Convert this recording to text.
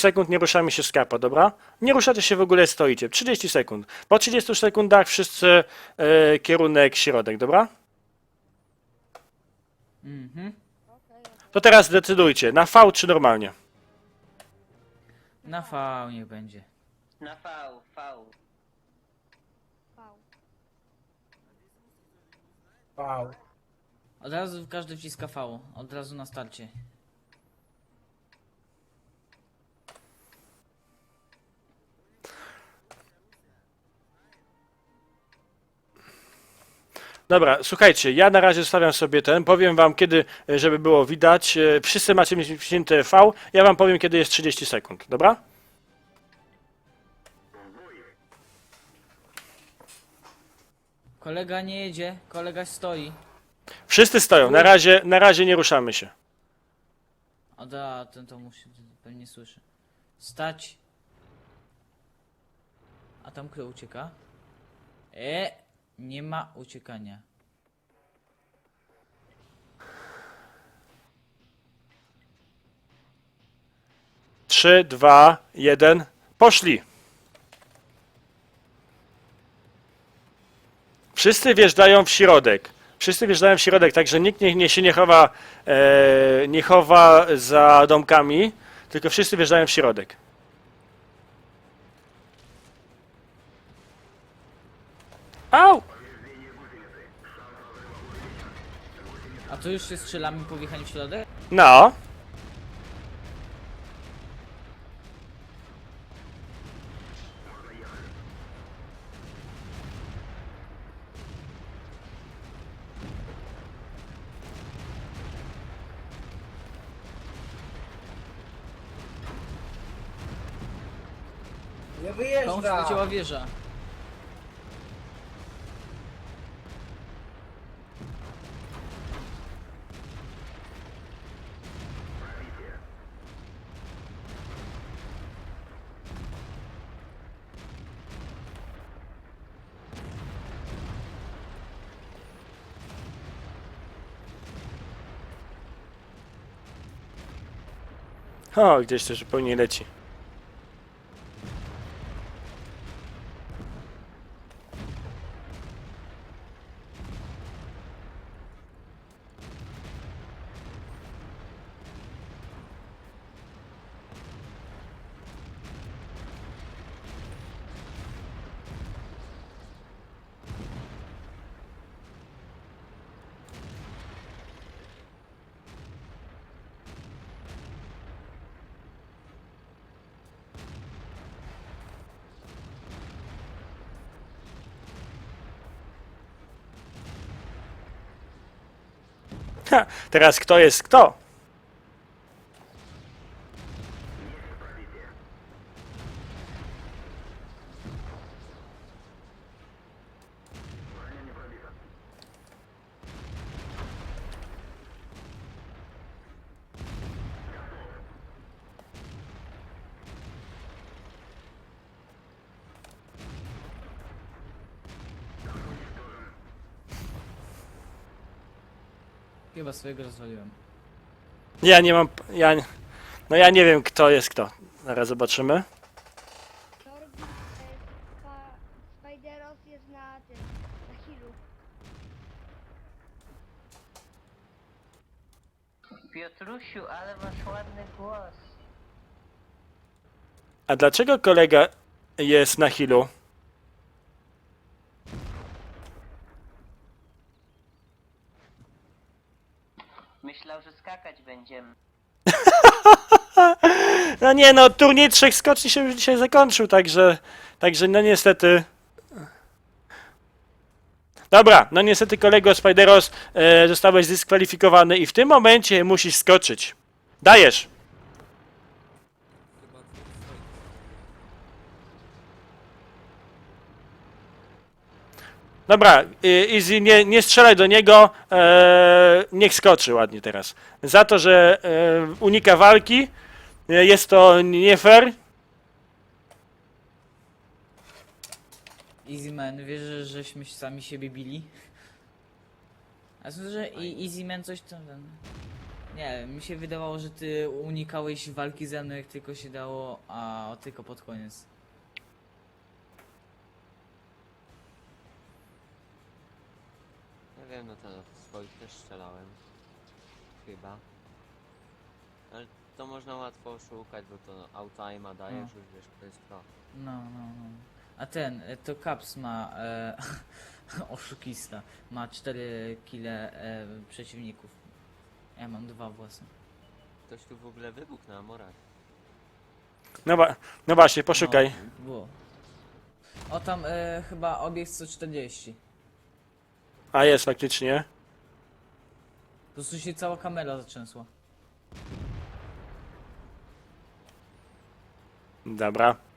sekund nie ruszamy się z kapa, dobra? Nie ruszacie się w ogóle, stoicie. 30 sekund. Po 30 sekundach wszyscy e, kierunek środek, dobra? Mhm. To teraz decydujcie, na V czy normalnie? Na V niech będzie. Na V, V. Od razu każdy wciska V. Od razu na starcie. Dobra, słuchajcie, ja na razie zostawiam sobie ten, powiem wam kiedy, e, żeby było widać. E, Wszyscy macie mieć wciśnięte V, ja wam powiem kiedy jest 30 sekund, dobra? Kolega nie jedzie, kolega stoi. Wszyscy stoją, na razie, na razie nie ruszamy się. O da, ten to musi, pewnie słyszy. Stać. A tam kto ucieka? E, nie ma uciekania. Trzy, dwa, jeden, poszli. Wszyscy wjeżdżają w środek. Wszyscy wjeżdżają w środek, także nikt nie, nie się nie chowa, e, nie chowa za domkami, tylko wszyscy wjeżdżają w środek. Au! A to już się strzelamy po wjechaniu w środek? No. Nie Komuś wyjeżdża. leciała wieża. O, gdzieś też zupełnie leci. Teraz kto jest kto? Chyba swojego rozwaliłem. Ja nie mam. Ja, nie- no ja nie wiem kto jest kto. Zaraz zobaczymy. Torbi, e, Spideros jest na tym, na healu. Piotrusiu, ale masz ładny głos. A dlaczego kolega jest na healu? Myślał, że skakać będziemy. No nie no, turniej trzech skoczni się już dzisiaj zakończył, także. Także no niestety. Dobra, no niestety kolego Spideros e, zostałeś zdyskwalifikowany i w tym momencie musisz skoczyć. Dajesz! Dobra, y, Easy, nie, nie strzelaj do niego, e, niech skoczy ładnie teraz. Za to, że e, unika walki, e, jest to nie fair. Easy Man, wiesz, że żeśmy sami siebie bili? A sądzę, że i Easy Man coś tam... ten- Nie, mi się wydawało, że ty unikałeś walki ze mną jak tylko się dało, a tylko pod koniec. Wiem, no to swoich też strzelałem. Chyba. Ale to można łatwo oszukać, bo to auto-aima dajesz, No. już wiesz, kto jest kto. No, no, no. A ten, e, to Caps ma, e, oszukista, ma 4 kile e, przeciwników. Ja mam dwa własne. Ktoś tu w ogóle wybuchł na Amorach. No, wa- no właśnie, poszukaj. No, było. O tam e, chyba obiekt 140. A jest faktycznie. Po prostu się cała kamera zatrzęsła. Dobra.